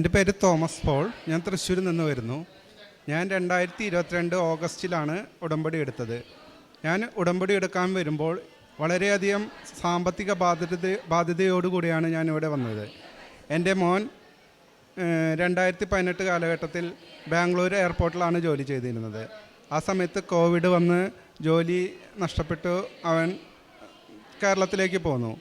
എന്റെ പേര് Thomas Paul. ഞാൻ തൃശ്ശൂരിൽ നിന്ന് വരുന്നു. ഞാൻ രണ്ടായിരത്തി ഇരുപത്തിരണ്ട് ഓഗസ്റ്റിലാണ് ഉടമ്പടി എടുത്തത്. ഞാൻ ഉടമ്പടി എടുക്കാൻ വരുമ്പോൾ വളരെയധികം സാമ്പത്തിക ബാധ്യത ബാധ്യതയോടുകൂടിയാണ് ഞാൻ ഇവിടെ വന്നത്. എന്റെ മോൻ രണ്ടായിരത്തി പതിനെട്ട് കാലഘട്ടത്തിൽ ബാംഗ്ലൂർ എയർപോർട്ടിലാണ് ജോലി ചെയ്തിരുന്നത്. ആ സമയത്ത് കോവിഡ് വന്ന് ജോലി നഷ്ടപ്പെട്ടു. അവൻ കേരളത്തിലേക്ക് പോന്നു.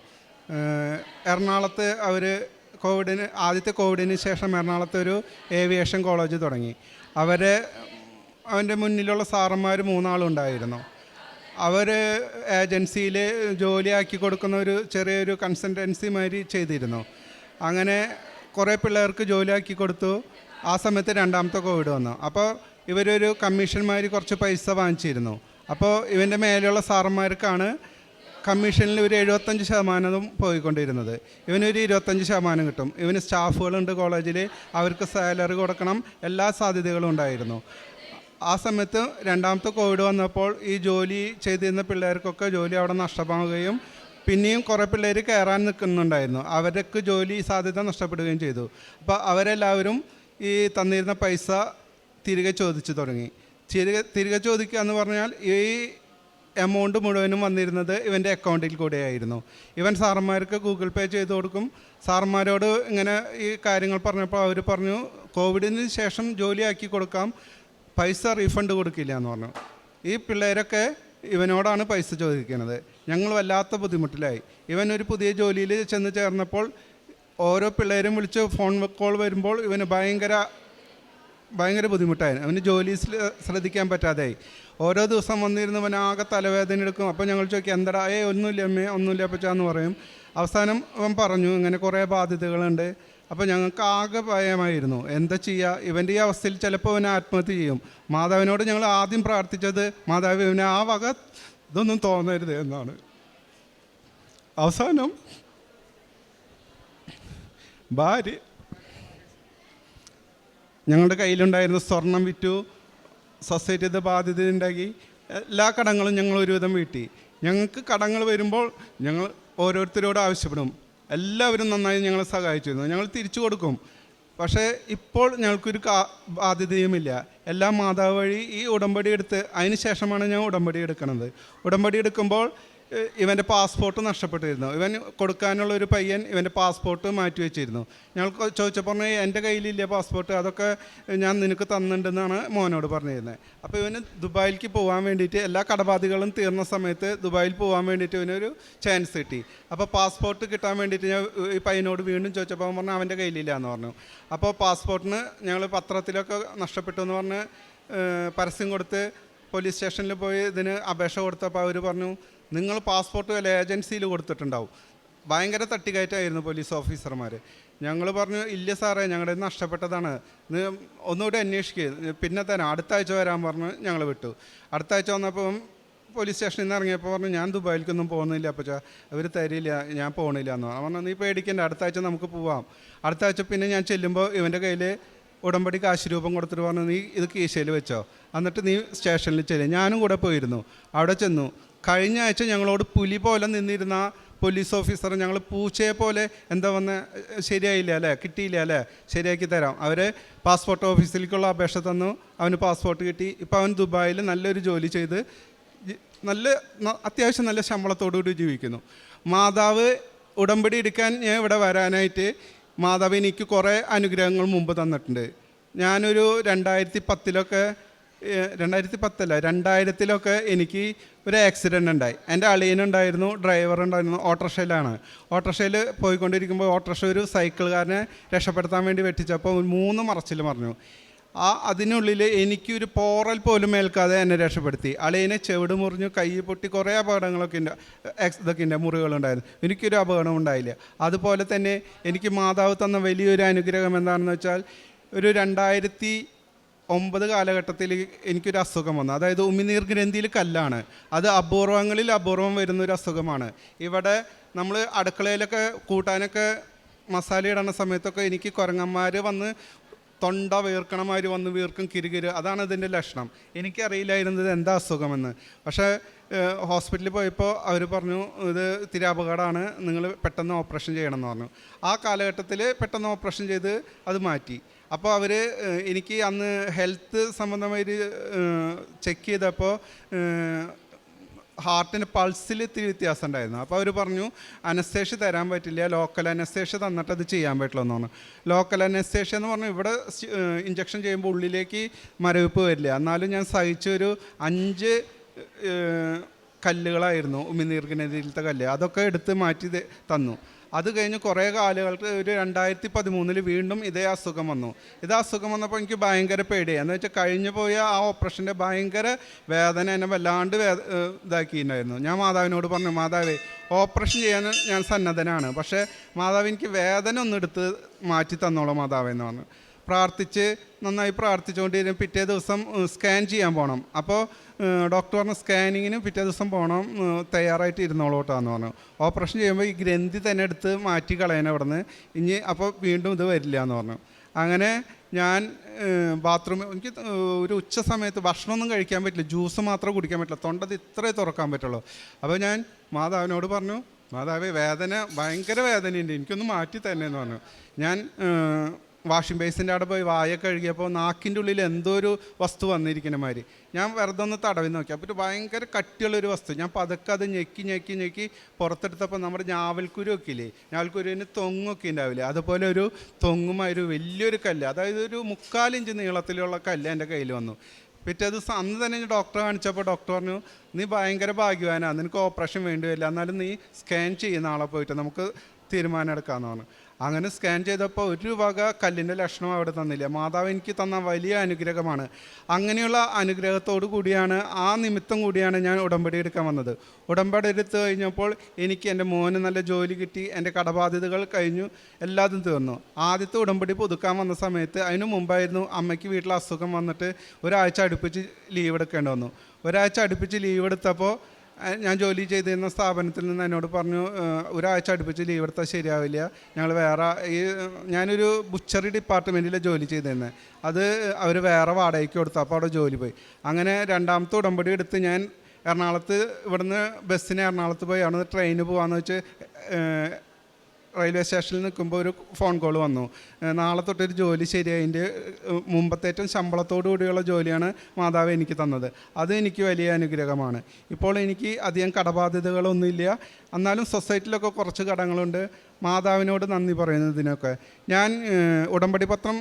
എറണാകുളത്ത് അവർ കോവിഡിന് ആദ്യത്തെ കോവിഡിന് ശേഷം എറണാകുളത്ത് ഒരു ഏവിയേഷൻ കോളേജ് തുടങ്ങി. അവർ അവന്റെ മുന്നിലുള്ള സാറന്മാർ മൂന്നാളുണ്ടായിരുന്നു. അവർ ഏജൻസിയിൽ ജോലിയാക്കി കൊടുക്കുന്ന ഒരു ചെറിയൊരു കൺസൾട്ടൻസി മാതിരി ചെയ്തിരുന്നു. അങ്ങനെ കുറേ പിള്ളേർക്ക് ജോലിയാക്കി കൊടുത്തു. ആ സമയത്ത് രണ്ടാമത്തെ കോവിഡ് വന്നു. അപ്പോൾ ഇവരൊരു കമ്മീഷന്മാർ കുറച്ച് പൈസ വാങ്ങിച്ചിരുന്നു. അപ്പോൾ ഇവന്റെ മേലെയുള്ള സാറന്മാർക്കാണ് കമ്മീഷനിൽ ഒരു എഴുപത്തഞ്ച് ശതമാനവും പോയിക്കൊണ്ടിരുന്നത്. ഇവനൊരു ഇരുപത്തഞ്ച് ശതമാനം കിട്ടും. ഇവന് സ്റ്റാഫുകളുണ്ട് കോളേജിൽ. അവർക്ക് സാലറി കൊടുക്കണം. എല്ലാ സാധ്യതകളും ഉണ്ടായിരുന്നു. ആ സമയത്ത് രണ്ടാമത്തെ കോവിഡ് വന്നപ്പോൾ ഈ ജോലി ചെയ്തിരുന്ന പിള്ളേർക്കൊക്കെ ജോലി അവിടെ നഷ്ടമാവുകയും പിന്നെയും കുറേ പിള്ളേർ കയറാൻ നിൽക്കുന്നുണ്ടായിരുന്നു. അവർക്ക് ജോലി സാധ്യത നഷ്ടപ്പെടുകയും ചെയ്തു. അപ്പോൾ അവരെല്ലാവരും ഈ തന്നിരുന്ന പൈസ തിരികെ ചോദിച്ചു തുടങ്ങി. തിരികെ തിരികെ ചോദിക്കുക എന്ന് പറഞ്ഞാൽ ഈ എമൗണ്ട് മുഴുവനും വന്നിരുന്നത് ഇവന്റെ അക്കൗണ്ടിൽ കൂടെയായിരുന്നു. ഇവൻ സാറന്മാർക്ക് ഗൂഗിൾ പേ ചെയ്ത് കൊടുക്കും. സാറന്മാരോട് ഇങ്ങനെ ഈ കാര്യങ്ങൾ പറഞ്ഞപ്പോൾ അവർ പറഞ്ഞു കോവിഡിന് ശേഷം ജോലിയാക്കി കൊടുക്കാം. പൈസ റീഫണ്ട് കൊടുക്കില്ല എന്ന് പറഞ്ഞു. ഈ പിള്ളേരൊക്കെ ഇവനോടാണ് പൈസ ചോദിക്കുന്നത്. ഞങ്ങൾ വല്ലാത്ത ബുദ്ധിമുട്ടിലായി. ഇവൻ ഒരു പുതിയ ജോലിയിൽ ചെന്ന് ചേർന്നപ്പോൾ ഓരോ പിള്ളേരും വിളിച്ച് ഫോൺ കോൾ വരുമ്പോൾ ഇവന് ഭയങ്കര ഭയങ്കര ബുദ്ധിമുട്ടായിരുന്നു. അവന് ജോലി ശ്രദ്ധിക്കാൻ പറ്റാതെയായി ഓരോ ദിവസം വന്നിരുന്നവൻ ആകെ തലവേദന എടുക്കും. അപ്പോൾ ഞങ്ങൾ ചോദിക്കും എന്തടാ? ഏ ഒന്നുമില്ല അമ്മേ ഒന്നുമില്ല അപ്പച്ചാന്ന് പറയും. അവസാനം അവൻ പറഞ്ഞു ഇങ്ങനെ കുറേ ബാധ്യതകളുണ്ട്. അപ്പോൾ ഞങ്ങൾക്ക് ആകെ ഭയമായിരുന്നു. എന്താ ചെയ്യുക ഇവന്റെ ഈ അവസ്ഥയിൽ ചിലപ്പോൾ അവനെ ആത്മഹത്യ ചെയ്യും. മാതാവിനോട് ഞങ്ങൾ ആദ്യം പ്രാർത്ഥിച്ചത് മാതാവ് ഇവനെ ആ വക ഇതൊന്നും തോന്നരുത് എന്നാണ്. അവസാനം ഭാര്യ ഞങ്ങളുടെ കയ്യിലുണ്ടായിരുന്ന സ്വർണം വിറ്റു സൊസൈറ്റിയുടെ ബാധ്യത ഉണ്ടാക്കി എല്ലാ കടങ്ങളും ഞങ്ങൾ ഒരുവിധം വീട്ടി. ഞങ്ങൾക്ക് കടങ്ങൾ വരുമ്പോൾ ഞങ്ങൾ ഓരോരുത്തരോട് ആവശ്യപ്പെടും. എല്ലാവരും നന്നായി ഞങ്ങളെ സഹായിച്ചിരുന്നു. ഞങ്ങൾ തിരിച്ചു കൊടുക്കും. പക്ഷേ ഇപ്പോൾ ഞങ്ങൾക്കൊരു കാ ബാധ്യതയുമില്ല. എല്ലാം മാതാവ് വഴി ഈ ഉടമ്പടി എടുത്ത് അതിന് ശേഷമാണ് ഞാൻ ഉടമ്പടി എടുക്കുന്നത്. ഉടമ്പടി എടുക്കുമ്പോൾ ഇവന്റെ പാസ്പോർട്ട് നഷ്ടപ്പെട്ടിരുന്നു. ഇവൻ കൊടുക്കാനുള്ള ഒരു പയ്യൻ ഇവന്റെ പാസ്പോർട്ട് മാറ്റി വെച്ചിരുന്നു. ഞങ്ങൾ ചോദിച്ചപ്പോൾ പറഞ്ഞു എന്റെ കയ്യിലില്ല പാസ്പോർട്ട് അതൊക്കെ ഞാൻ നിനക്ക് തന്നിട്ടുണ്ടെന്നാണ് മോനോട് പറഞ്ഞിരുന്നത് അപ്പോൾ ഇവന് ദുബായിലേക്ക് പോകാൻ വേണ്ടിയിട്ട് എല്ലാ കടബാധികളും തീർന്ന സമയത്ത് ദുബായിൽ പോകാൻ വേണ്ടിയിട്ട് ഇവനൊരു ചാൻസ് കിട്ടി. അപ്പോൾ പാസ്പോർട്ട് കിട്ടാൻ വേണ്ടിയിട്ട് ഞാൻ ഈ പയ്യനോട് വീണ്ടും ചോദിച്ചപ്പോൾ പറഞ്ഞു അവന്റെ കയ്യിലില്ല എന്ന് പറഞ്ഞു. അപ്പോൾ പാസ്പോർട്ടിന് ഞങ്ങൾ പത്രത്തിലൊക്കെ നഷ്ടപ്പെട്ടു എന്ന് പറഞ്ഞ് പരസ്യം കൊടുത്ത് പോലീസ് സ്റ്റേഷനിൽ പോയി ഇതിന് അപേക്ഷ കൊടുത്തപ്പോൾ അവർ പറഞ്ഞു നിങ്ങൾ പാസ്പോർട്ട് വല്ല ഏജൻസിയിൽ കൊടുത്തിട്ടുണ്ടാവും. ഭയങ്കര തട്ടിക്കയറ്റായിരുന്നു പോലീസ് ഓഫീസർമാർ ഞങ്ങൾ പറഞ്ഞു ഇല്ല സാറേ ഞങ്ങളുടെ നഷ്ടപ്പെട്ടതാണ്. ഒന്നുകൂടി അന്വേഷിക്കുക പിന്നെ തന്നെ അടുത്ത ആഴ്ച വരാൻ പറഞ്ഞ് ഞങ്ങൾ വിട്ടു. അടുത്ത ആഴ്ച വന്നപ്പം പോലീസ് സ്റ്റേഷനിൽ നിന്ന് ഇറങ്ങിയപ്പോൾ പറഞ്ഞു ഞാൻ ദുബായിലേക്കൊന്നും പോകുന്നില്ല അപ്പച്ചാ. അവർ തരില്ല. ഞാൻ പോകണില്ല എന്ന് പറഞ്ഞു പറഞ്ഞു നീ പേടിക്കേണ്ട. അടുത്ത ആഴ്ച നമുക്ക് പോവാം. അടുത്ത ആഴ്ച പിന്നെ ഞാൻ ചെല്ലുമ്പോൾ ഇവന്റെ കയ്യിൽ ഉടമ്പടി കാശ് രൂപം കൊടുത്തിട്ട് പറഞ്ഞു നീ ഇത് കീശയിൽ വെച്ചോ. എന്നിട്ട് നീ സ്റ്റേഷനിൽ ചെല്ലും. ഞാനും കൂടെ പോയിരുന്നു. അവിടെ ചെന്നു. കഴിഞ്ഞ ആഴ്ച ഞങ്ങളോട് പുലി പോലെ നിന്നിരുന്ന പോലീസ് ഓഫീസർ ഞങ്ങൾ പൂച്ചയെ പോലെ എന്താ വന്ന് ശരിയായില്ല അല്ലേ? കിട്ടിയില്ല അല്ലേ? ശരിയാക്കി തരാം. അവർ പാസ്പോർട്ട് ഓഫീസിലേക്കുള്ള അപേക്ഷ തന്നു. അവന് പാസ്പോർട്ട് കിട്ടി. ഇപ്പോൾ അവൻ ദുബായിൽ നല്ലൊരു ജോലി ചെയ്ത് നല്ല അത്യാവശ്യം നല്ല ശമ്പളത്തോടുകൂടി ജീവിക്കുന്നു. മാതാവ് ഉടമ്പടി എടുക്കാൻ ഞാൻ ഇവിടെ വരാനായിട്ട് മാതാവ് എനിക്ക് കുറേ അനുഗ്രഹങ്ങൾ മുമ്പ് തന്നിട്ടുണ്ട്. ഞാനൊരു രണ്ടായിരത്തി പത്തിലൊക്കെ രണ്ടായിരത്തി പത്തല്ല രണ്ടായിരത്തിലൊക്കെ എനിക്ക് ഒരു ആക്സിഡന്റ് ഉണ്ടായി. എന്റെ അളിയനുണ്ടായിരുന്നു ഡ്രൈവർ ഉണ്ടായിരുന്നു ഓട്ടോറിക്ഷയിലാണ്. ഓട്ടോറിക്ഷയിൽ പോയിക്കൊണ്ടിരിക്കുമ്പോൾ ഓട്ടോറിക്ഷ ഒരു സൈക്കിളുകാരനെ രക്ഷപ്പെടുത്താൻ വേണ്ടി വെട്ടിച്ചപ്പോൾ മൂന്ന് മറച്ചിൽ പറഞ്ഞു ആ അതിനുള്ളിൽ എനിക്കൊരു പോറൽ പോലും ഏൽക്കാതെ എന്നെ രക്ഷപ്പെടുത്തി. അളിയനെ ചെവിട് മുറിഞ്ഞു കൈ പൊട്ടി കുറേ അപകടങ്ങളൊക്കെ ഉണ്ട് ഇതൊക്കെ ഉണ്ട് മുറികളുണ്ടായിരുന്നു. എനിക്കൊരു അപകടം ഉണ്ടായില്ല. അതുപോലെ തന്നെ എനിക്ക് മാതാവ് തന്ന വലിയൊരു അനുഗ്രഹം എന്താണെന്ന് വെച്ചാൽ ഒരു രണ്ടായിരത്തി ഒമ്പത് കാലഘട്ടത്തിൽ എനിക്കൊരു അസുഖം വന്നു. അതായത് ഉമിനീർ ഗ്രന്ഥിയിൽ കല്ലാണ്. അത് അപൂർവങ്ങളിൽ അപൂർവം വരുന്ന ഒരു അസുഖമാണ്. ഇവിടെ നമ്മൾ അടുക്കളയിലൊക്കെ കൂട്ടാനൊക്കെ മസാല ഇടുന്ന സമയത്തൊക്കെ എനിക്ക് കുരങ്ങന്മാർ വന്ന് തൊണ്ട വീർക്കണമാർ വന്ന് വീർക്കും കിരുകിര്. അതാണ് ഇതിന്റെ ലക്ഷണം. എനിക്കറിയില്ലായിരുന്നത് എന്താ അസുഖമെന്ന്. പക്ഷേ ഹോസ്പിറ്റലിൽ പോയപ്പോൾ അവർ പറഞ്ഞു ഇത് അപകടമാണ്. നിങ്ങൾ പെട്ടെന്ന് ഓപ്പറേഷൻ ചെയ്യണമെന്ന് പറഞ്ഞു. ആ കാലഘട്ടത്തിൽ പെട്ടെന്ന് ഓപ്പറേഷൻ ചെയ്ത് അത് മാറ്റി. അപ്പോൾ അവർ എനിക്ക് അന്ന് ഹെൽത്ത് സംബന്ധമായിട്ട് ചെക്ക് ചെയ്തപ്പോൾ ഹാർട്ടിന് പൾസിൽ ഇത്തിരി വ്യത്യാസം ഉണ്ടായിരുന്നു. അപ്പോൾ അവർ പറഞ്ഞു അനസ്തേഷ്യ തരാൻ പറ്റില്ല ലോക്കൽ അനസ്തേഷ്യ തന്നിട്ട് അത് ചെയ്യാൻ പറ്റില്ല എന്ന് പറഞ്ഞു. ലോക്കൽ അനസ്തേഷ്യ എന്ന് പറഞ്ഞു ഇവിടെ ഇഞ്ചക്ഷൻ ചെയ്യുമ്പോൾ ഉള്ളിലേക്ക് മരവിപ്പ് വരില്ല. എന്നാലും ഞാൻ സഹിച്ചൊരു അഞ്ച് കല്ലുകളായിരുന്നു കല്ലുകളായിരുന്നു ഉമിനീർക്കിനെതിരിലത്തെ കല്ല്. അതൊക്കെ എടുത്ത് മാറ്റി തന്നു. അത് കഴിഞ്ഞ് കുറേ കാലുകൾക്ക് ഒരു രണ്ടായിരത്തി പതിമൂന്നിൽ വീണ്ടും ഇതേ അസുഖം വന്നു. ഇതേ അസുഖം വന്നപ്പോൾ എനിക്ക് ഭയങ്കര പേടിയായി. എന്ന് വെച്ചാൽ കഴിഞ്ഞു പോയ ആ ഓപ്പറേഷന്റെ ഭയങ്കര വേദന എന്നെ വല്ലാണ്ട് വേ ഇതാക്കിയിട്ടുണ്ടായിരുന്നു. ഞാൻ മാതാവിനോട് പറഞ്ഞു മാതാവേ ഓപ്പറേഷൻ ചെയ്യാൻ ഞാൻ സന്നദ്ധനാണ്. പക്ഷേ മാതാവ് എനിക്ക് വേദന ഒന്ന് എടുത്ത് മാറ്റി തന്നോളാം മാതാവെന്ന് പറഞ്ഞു. പ്രാർത്ഥിച്ച് നന്നായി പ്രാർത്ഥിച്ചുകൊണ്ടിരുന്ന പിറ്റേ ദിവസം സ്കാൻ ചെയ്യാൻ പോകണം അപ്പോൾ ഡോക്ടർ പറഞ്ഞു സ്കാനിങ്ങിന് പിറ്റേ ദിവസം പോകണം തയ്യാറായിട്ട് ഇരുന്നോളൂട്ടാന്ന് പറഞ്ഞു. ഓപ്പറേഷൻ ചെയ്യുമ്പോൾ ഈ ഗ്രന്ഥി തന്നെ എടുത്ത് മാറ്റി കളയണം അവിടെ നിന്ന് ഇനി അപ്പോൾ വീണ്ടും ഇത് വരില്ല എന്ന് പറഞ്ഞു. അങ്ങനെ ഞാൻ ബാത്റൂമിൽ എനിക്ക് ഒരു ഉച്ച സമയത്ത് ഭക്ഷണമൊന്നും കഴിക്കാൻ പറ്റില്ല. ജ്യൂസ് മാത്രമേ കുടിക്കാൻ പറ്റില്ല. തൊണ്ടത് ഇത്രേ തുറക്കാൻ പറ്റുള്ളൂ. അപ്പോൾ ഞാൻ മാതാവിനോട് പറഞ്ഞു മാതാവേ വേദന ഭയങ്കര വേദനയുണ്ട്. എനിക്കൊന്ന് മാറ്റി തന്നെ എന്ന് പറഞ്ഞു. ഞാൻ വാഷിംഗ് ബേസിന്റെ അവിടെ പോയി വായ കഴുകിയപ്പോൾ നാക്കിന്റെ ഉള്ളിൽ എന്തോ ഒരു വസ്തു വന്നിരിക്കുന്ന മാതിരി. ഞാൻ വെറുതെ ഒന്ന് തടവി നോക്കി. അപ്പോൾ ഒരു ഭയങ്കര കട്ടിയുള്ളൊരു വസ്തു. ഞാൻ പതുക്കെ അത് ഞെക്കി ഞെക്കി ഞെക്കി പുറത്തെടുത്തപ്പോൾ നമ്മുടെ ഞാവൽക്കുരു ഒക്കെ ഇല്ലേ ഞാവൽക്കുരുവിന് തൊങ്ങൊക്കെ ഉണ്ടാവില്ലേ? അതുപോലെ ഒരു തൊങ്ങുമായ ഒരു വലിയൊരു കല്ല് അതായത് ഒരു മുക്കാലിഞ്ച് നീളത്തിലുള്ള കല്ല് എന്റെ കയ്യിൽ വന്നു. പിറ്റേ ദിവസം അന്ന് തന്നെ ഞാൻ ഡോക്ടറെ കാണിച്ചപ്പോൾ ഡോക്ടർ പറഞ്ഞു നീ ഭയങ്കര ഭാഗ്യവാനാണ് നിനക്ക് ഓപ്പറേഷൻ വേണ്ടി വരില്ല. എന്നാലും നീ സ്കാൻ ചെയ്യുന്ന ആളെ പോയിട്ട് നമുക്ക് തീരുമാനം എടുക്കാമെന്ന് പറഞ്ഞു. അങ്ങനെ സ്കാൻ ചെയ്തപ്പോൾ ഒരു വക കല്ലിന്റെ ലക്ഷണം അവിടെ തന്നില്ല. മാതാവ് എനിക്ക് തന്ന വലിയ അനുഗ്രഹമാണ്. അങ്ങനെയുള്ള അനുഗ്രഹത്തോടു കൂടിയാണ് ആ നിമിത്തം കൂടിയാണ് ഞാൻ ഉടമ്പടി എടുക്കാൻ വന്നത്. ഉടമ്പടി എടുത്തു കഴിഞ്ഞപ്പോൾ എനിക്ക് എന്റെ മോന് നല്ല ജോലി കിട്ടി എന്റെ കടബാധ്യതകൾ കഴിഞ്ഞു എല്ലാതും തീർന്നു. ആദ്യത്തെ ഉടമ്പടി പുതുക്കാൻ വന്ന സമയത്ത് അതിനു മുമ്പായിരുന്നു അമ്മയ്ക്ക് വീട്ടിൽ അസുഖം വന്നിട്ട് ഒരാഴ്ച അടുപ്പിച്ച് ലീവ് എടുക്കേണ്ടി വന്നു. ഒരാഴ്ച അടുപ്പിച്ച് ലീവ് എടുത്തപ്പോൾ ഞാൻ ജോലി ചെയ്തിരുന്ന സ്ഥാപനത്തിൽ നിന്ന് എന്നോട് പറഞ്ഞു ഒരാഴ്ച അടുപ്പിച്ച് ലീവ് എടുത്താൽ ശരിയാവില്ല. ഞങ്ങൾ വേറെ ഈ ഞാനൊരു ബുച്ചറി ഡിപ്പാർട്ട്മെന്റിൽ ജോലി ചെയ്തിരുന്നത് അത് അവർ വേറെ വാടകയ്ക്ക് കൊടുത്തു അപ്പോൾ അവിടെ ജോലി പോയി. അങ്ങനെ രണ്ടാമത്തെ ഉടമ്പടി എടുത്ത് ഞാൻ എറണാകുളത്ത് ഇവിടുന്ന് ബസ്സിന് എറണാകുളത്ത് പോയി. അവിടെ നിന്ന് ട്രെയിന് പോകാമെന്ന് വെച്ച് റെയിൽവേ സ്റ്റേഷനിൽ നിൽക്കുമ്പോൾ ഒരു ഫോൺ കോൾ വന്നു. നാളെ തൊട്ടൊരു ജോലി ശരിയായി അതിന്റെ മുമ്പത്തേറ്റം ശമ്പളത്തോടു കൂടിയുള്ള ജോലിയാണ് മാതാവ് എനിക്ക് തന്നത്. അത് എനിക്ക് വലിയ അനുഗ്രഹമാണ്. ഇപ്പോൾ എനിക്ക് അധികം കടബാധ്യതകളൊന്നുമില്ല. എന്നാലും സൊസൈറ്റിയിലൊക്കെ കുറച്ച് കടങ്ങളുണ്ട്. മാതാവിനോട് നന്ദി പറയുന്നതിനൊക്കെ. ഞാൻ ഉടമ്പടി പത്രം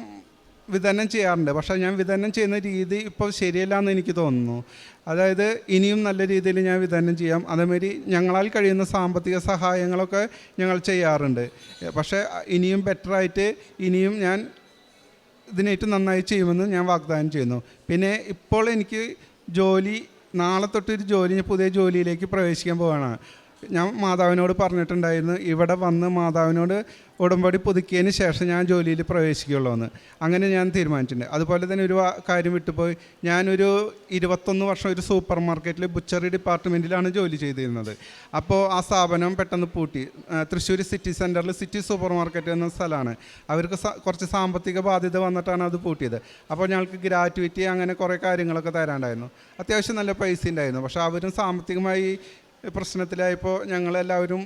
വിതരണം ചെയ്യാറുണ്ട്. പക്ഷേ ഞാൻ വിതരണം ചെയ്യുന്ന രീതി ഇപ്പോൾ ശരിയല്ല എന്ന് എനിക്ക് തോന്നുന്നു. അതായത് ഇനിയും നല്ല രീതിയിൽ ഞാൻ വിതരണം ചെയ്യാം. അതേമാതിരി ഞങ്ങളാൽ കഴിയുന്ന സാമ്പത്തിക സഹായങ്ങളൊക്കെ ഞങ്ങൾ ചെയ്യാറുണ്ട്. പക്ഷേ ഇനിയും ബെറ്ററായിട്ട് ഇനിയും ഞാൻ ഇതിനേറ്റവും നന്നായി ചെയ്യുമെന്ന് ഞാൻ വാഗ്ദാനം ചെയ്യുന്നു. പിന്നെ ഇപ്പോൾ എനിക്ക് ജോലി നാളെ തൊട്ടൊരു ജോലി പുതിയ ജോലിയിലേക്ക് പ്രവേശിക്കാൻ പോവാണ് ഞാൻ മാതാവിനോട് പറഞ്ഞിട്ടുണ്ടായിരുന്നു ഇവിടെ വന്ന് മാതാവിനോട് ഉടമ്പടി പുതുക്കിയതിന് ശേഷം ഞാൻ ജോലിയിൽ പ്രവേശിക്കുകയുള്ളൂ എന്ന് അങ്ങനെ ഞാൻ തീരുമാനിച്ചിട്ടുണ്ട്. അതുപോലെ തന്നെ ഒരു കാര്യം വിട്ടുപോയി. ഞാനൊരു ഇരുപത്തൊന്ന് വർഷം ഒരു സൂപ്പർ മാർക്കറ്റിൽ ബുച്ചറി ഡിപ്പാർട്ട്മെന്റിലാണ് ജോലി ചെയ്തിരുന്നത്. അപ്പോൾ ആ സ്ഥാപനം പെട്ടെന്ന് പൂട്ടി. തൃശ്ശൂർ സിറ്റി സെന്ററിൽ സിറ്റി സൂപ്പർ മാർക്കറ്റ് എന്ന സ്ഥലമാണ്. അവർക്ക് കുറച്ച് സാമ്പത്തിക ബാധ്യത വന്നിട്ടാണ് അത് പൂട്ടിയത്. അപ്പോൾ ഞങ്ങൾക്ക് ഗ്രാറ്റുവിറ്റി അങ്ങനെ കുറേ കാര്യങ്ങളൊക്കെ തരാണ്ടായിരുന്നു. അത്യാവശ്യം നല്ല പൈസ ഉണ്ടായിരുന്നു. പക്ഷേ അവരും സാമ്പത്തികമായി പ്രശ്നത്തിലായപ്പോൾ ഞങ്ങളെല്ലാവരും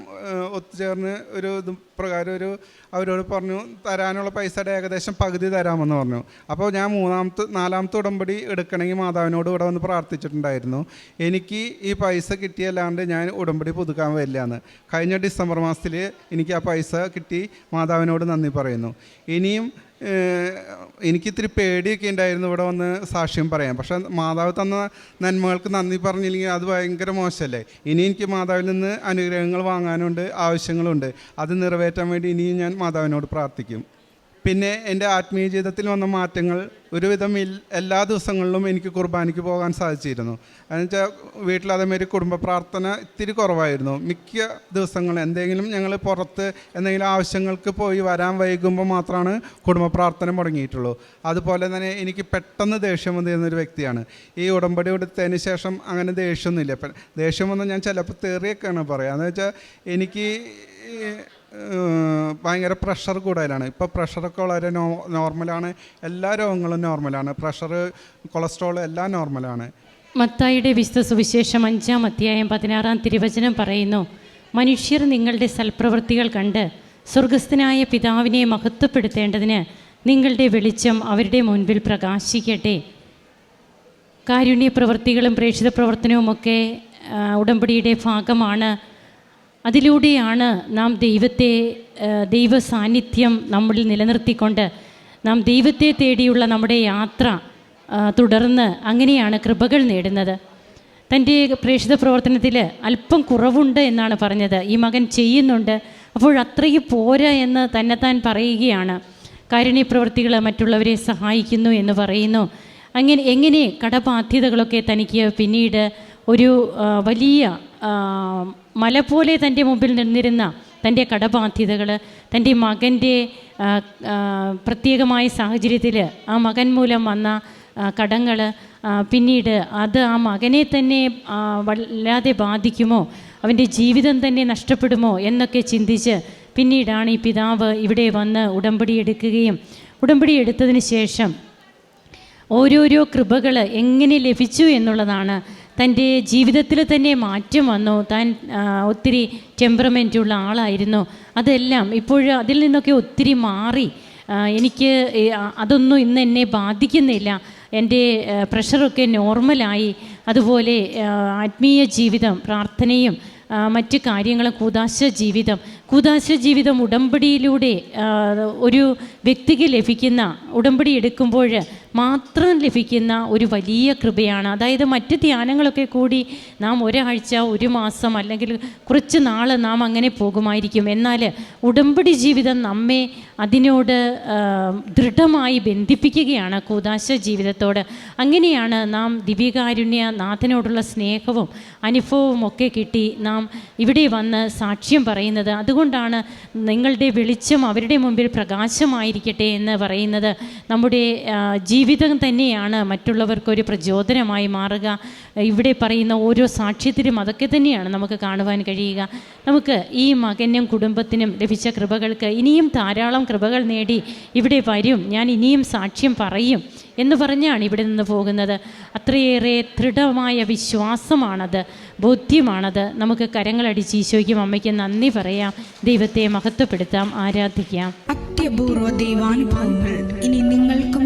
ഒത്തുചേർന്ന് ഒരു ഇത് പ്രകാരം ഒരു അവരോട് പറഞ്ഞു തരാനുള്ള പൈസയുടെ ഏകദേശം പകുതി തരാമെന്ന് പറഞ്ഞു. അപ്പോൾ ഞാൻ മൂന്നാമത്തെ നാലാമത്തെ ഉടമ്പടി എടുക്കണമെങ്കിൽ മാതാവിനോട് ഇവിടെ വന്ന് പ്രാർത്ഥിച്ചിട്ടുണ്ടായിരുന്നു. എനിക്ക് ഈ പൈസ കിട്ടിയല്ലാണ്ട് ഞാൻ ഉടമ്പടി പുതുക്കാൻ വരില്ല എന്ന് കഴിഞ്ഞ ഡിസംബർ മാസത്തിൽ എനിക്ക് ആ പൈസ കിട്ടി മാതാവിനോട് നന്ദി പറയുന്നു. ഇനിയും എനിക്കിത്തിരി പേടിയൊക്കെ ഉണ്ടായിരുന്നു ഇവിടെ വന്ന് സാക്ഷ്യം പറയാം പക്ഷേ മാതാവ് തന്ന നന്മകൾക്ക് നന്ദി പറഞ്ഞില്ലെങ്കിൽ അത് ഭയങ്കര മോശമല്ലേ? ഇനി എനിക്ക് മാതാവിൽ നിന്ന് അനുഗ്രഹങ്ങൾ വാങ്ങാനുണ്ട് ആവശ്യങ്ങളുണ്ട്. അത് നിറവേറ്റാൻ വേണ്ടി ഇനിയും ഞാൻ മാതാവിനോട് പ്രാർത്ഥിക്കും. പിന്നെ എന്റെ ആത്മീയ ജീവിതത്തിൽ വന്ന മാറ്റങ്ങൾ ഒരുവിധം എല്ലാ ദിവസങ്ങളിലും എനിക്ക് കുർബാനയ്ക്ക് പോകാൻ സാധിച്ചിരുന്നു. എന്നുവെച്ചാൽ വീട്ടിൽ അതേമാതിരി കുടുംബ പ്രാർത്ഥന ഇത്തിരി കുറവായിരുന്നു. മിക്ക ദിവസങ്ങളും എന്തെങ്കിലും ഞങ്ങൾ പുറത്ത് എന്തെങ്കിലും ആവശ്യങ്ങൾക്ക് പോയി വരാൻ വൈകുമ്പോൾ മാത്രമാണ് കുടുംബ പ്രാർത്ഥന മുടങ്ങിയിട്ടുള്ളൂ. അതുപോലെ തന്നെ എനിക്ക് പെട്ടെന്ന് ദേഷ്യം വന്നിരുന്ന ഒരു വ്യക്തിയാണ്. ഈ ഉടമ്പടി എടുത്തതിന് ശേഷം അങ്ങനെ ദേഷ്യമൊന്നുമില്ല. ദേഷ്യം വന്നാൽ ഞാൻ ചിലപ്പോൾ തെറിയൊക്കെയാണ് പറയുക. എന്ന് വെച്ചാൽ എനിക്ക് ഭയങ്കര പ്രഷർ കൂടുതലാണ്. ഇപ്പോൾ പ്രഷറൊക്കെ വളരെ നോ നോർമലാണ് എല്ലാ രോഗങ്ങളും നോർമലാണ് പ്രഷർ കൊളസ്ട്രോൾ എല്ലാം നോർമലാണ് മത്തായിയുടെ വിശുദ്ധ സുവിശേഷം അഞ്ചാം അധ്യായം പതിനാറാം തിരുവചനം പറയുന്നു മനുഷ്യർ നിങ്ങളുടെ സൽപ്രവൃത്തികൾ കണ്ട് സ്വർഗസ്ഥനായ പിതാവിനെ മഹത്വപ്പെടുത്തേണ്ടതിന് നിങ്ങളുടെ വെളിച്ചം അവരുടെ മുൻപിൽ പ്രകാശിക്കട്ടെ. കാരുണ്യ പ്രവൃത്തികളും പ്രേക്ഷിത പ്രവർത്തനവുമൊക്കെ ഉടമ്പടിയുടെ ഭാഗമാണ് അതിലൂടെയാണ് നാം ദൈവത്തെ ദൈവ സാന്നിധ്യം നമ്മളിൽ നിലനിർത്തിക്കൊണ്ട് നാം ദൈവത്തെ തേടിയുള്ള നമ്മുടെ യാത്ര തുടർന്ന് അങ്ങനെയാണ് കൃപകൾ നേടുന്നത്. തന്റെ പ്രേക്ഷിത പ്രവർത്തനത്തിൽ അല്പം കുറവുണ്ട് എന്നാണ് പറഞ്ഞത്. ഈ മകൻ ചെയ്യുന്നുണ്ട്. അപ്പോൾ അത്രയും പോരാ എന്ന് തന്നെത്താൻ പറയുകയാണ്. കാരുണ്യ പ്രവൃത്തികൾ മറ്റുള്ളവരെ സഹായിക്കുന്നു എന്ന് പറയുന്നു. അങ്ങനെ എങ്ങനെ കടബാധ്യതകളൊക്കെ തനിക്ക് പിന്നീട് ഒരു വലിയ മല പോലെ തന്റെ മുമ്പിൽ നിന്നിരുന്ന തന്റെ കടബാധ്യതകൾ തന്റെ മകന്റെ പ്രത്യേകമായ സാഹചര്യത്തിൽ ആ മകൻ മൂലം വന്ന കടങ്ങൾ പിന്നീട് അത് ആ മകനെ തന്നെ വല്ലാതെ ബാധിക്കുമോ? അവന്റെ ജീവിതം തന്നെ നഷ്ടപ്പെടുമോ? എന്നൊക്കെ ചിന്തിച്ച് പിന്നീടാണ് ഈ പിതാവ് ഇവിടെ വന്ന് ഉടമ്പടി എടുക്കുകയും ഉടമ്പടി എടുത്തതിന് ശേഷം ഓരോരോ കൃപകൾ എങ്ങനെ ലഭിച്ചു എന്നുള്ളതാണ് തന്റെ ജീവിതത്തിൽ തന്നെ മാറ്റം വന്നു. താൻ ഒത്തിരി ടെമ്പറമെന്റുള്ള ആളായിരുന്നു. അതെല്ലാം ഇപ്പോൾ അതിൽ നിന്നൊക്കെ ഒത്തിരി മാറി. എനിക്ക് അതൊന്നും ഇന്ന് എന്നെ ബാധിക്കുന്നില്ല. എന്റെ പ്രഷറൊക്കെ നോർമലായി അതുപോലെ ആത്മീയ ജീവിതം പ്രാർത്ഥനയും മറ്റ് കാര്യങ്ങളും കൂതാശ ജീവിതം. കൂതാശ ജീവിതം ഉടമ്പടിയിലൂടെ ഒരു വ്യക്തിക്ക് ലഭിക്കുന്ന ഉടമ്പടി എടുക്കുമ്പോൾ മാത്രം ലഭിക്കുന്ന ഒരു വലിയ കൃപയാണ്. അതായത് മറ്റ് ധ്യാനങ്ങളൊക്കെ കൂടി നാം ഒരാഴ്ച ഒരു മാസം അല്ലെങ്കിൽ കുറച്ച് നാൾ നാം അങ്ങനെ പോകുമായിരിക്കും. എന്നാൽ ഉടമ്പടി ജീവിതം നമ്മെ അതിനോട് ദൃഢമായി ബന്ധിപ്പിക്കുകയാണ് കൂതാശ ജീവിതത്തോട്. അങ്ങനെയാണ് നാം ദിവ്യകാരുണ്യ നാഥനോടുള്ള സ്നേഹവും അനുഭവവും ഒക്കെ കിട്ടി നാം ഇവിടെ വന്ന് സാക്ഷ്യം പറയുന്നത്. അതുകൊണ്ടാണ് നിങ്ങളുടെ വെളിച്ചം അവരുടെ മുമ്പിൽ പ്രകാശമായിരിക്കട്ടെ എന്ന് പറയുന്നത്. നമ്മുടെ ജീവിതം തന്നെയാണ് മറ്റുള്ളവർക്കൊരു പ്രചോദനമായി മാറുക. ഇവിടെ പറയുന്ന ഓരോ സാക്ഷ്യത്തിലും അതൊക്കെ തന്നെയാണ് നമുക്ക് കാണുവാൻ കഴിയുക. നമുക്ക് ഈ മകനും കുടുംബത്തിനും ലഭിച്ച കൃപകൾക്ക് ഇനിയും ധാരാളം കൃപകൾ നേടി ഇവിടെ വരും. ഞാൻ ഇനിയും സാക്ഷ്യം പറയും എന്ന് പറഞ്ഞാണ് ഇവിടെ നിന്ന് പോകുന്നത്. അത്രയേറെ ദൃഢമായ വിശ്വാസമാണത് ബോധ്യമാണത്. നമുക്ക് കരങ്ങളടിച്ച് ഈശോയ്ക്കും അമ്മയ്ക്കും നന്ദി പറയാം. ദൈവത്തെ മഹത്വപ്പെടുത്താം ആരാധിക്കാം. അത്യപൂർവ ദൈവാനുഭവങ്ങൾ ഇനി